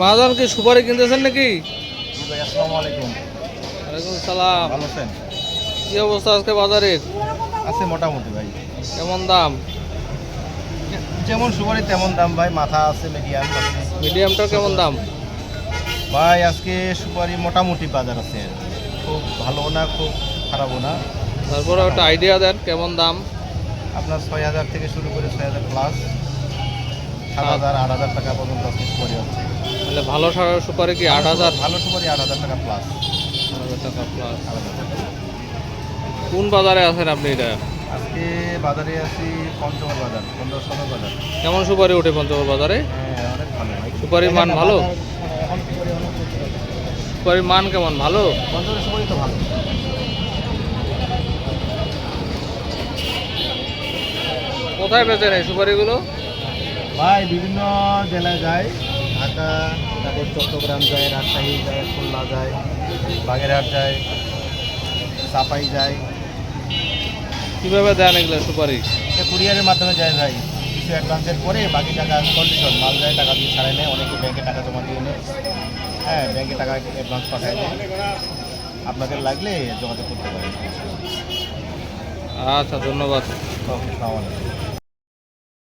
মহাজন কি সুপারি কিনতেছেন নাকি? আসসালামু আলাইকুম। ওয়ালাইকুম সালাম। ভালো আছেন? কি অবস্থা আজকে বাজারের? আছে মোটামুটি ভাই। কেমন দাম? যেমন সুপারি তেমন দাম ভাই মাথা আছে মিডিয়াম আছে। মিডিয়ামটার কেমন দাম? ভাই আজকে সুপারি মোটামুটি বাজার আছে। খুব ভালো না খুব খারাপও না। তারপরে একটা আইডিয়া দেন কেমন দাম? আপনার ছয় হাজার থেকে শুরু করে ছয় হাজার প্লাস সাত হাজার আট হাজার টাকা পর্যন্ত আজকে সুপারি হচ্ছে তাহলে ভালো সুপারি কি আট হাজার? ভালো সুপারি আট হাজার টাকা প্লাস আট হাজার টাকা প্লাস আট হাজার টাকা। কোন বাজারে আছেন আপনি এটা? আজকে বাজারে আছি পঞ্চগড় বাজার পনেরো ষোলো বাজার। কেমন সুপারি ওঠে পঞ্চগড় বাজারে? হ্যাঁ অনেক ভালো। সুপারির মান ভালো। সুপারির মান কেমন ভালো? পঞ্চগড়ের সুপারি তো ভালো। কোথায় বেচেন এই সুপারিগুলো? ভাই বিভিন্ন জেলায় যায়। ঢাকা তারপর চট্টগ্রাম যায় রাজশাহী যায় খুলনা যায় বাগেরহাট যায় চাপাই যায়। কীভাবে দেন এগুলো সুপারি এটা কুরিয়ারের মাধ্যমে যায় ভাই। কিছু অ্যাডভান্সের পরে বাকি টাকা কন্ডিশন মাল যায় টাকা দিয়ে ছাড়াই নেয় অনেকে ব্যাংকে টাকা জমা দিয়ে নেয়। হ্যাঁ ব্যাংকে টাকা অ্যাডভান্স পাঠায় দেয়। আপনাদের লাগলে যোগাযোগ করতে পারেন। আচ্ছা ধন্যবাদ। ওকে সালামালাইকুম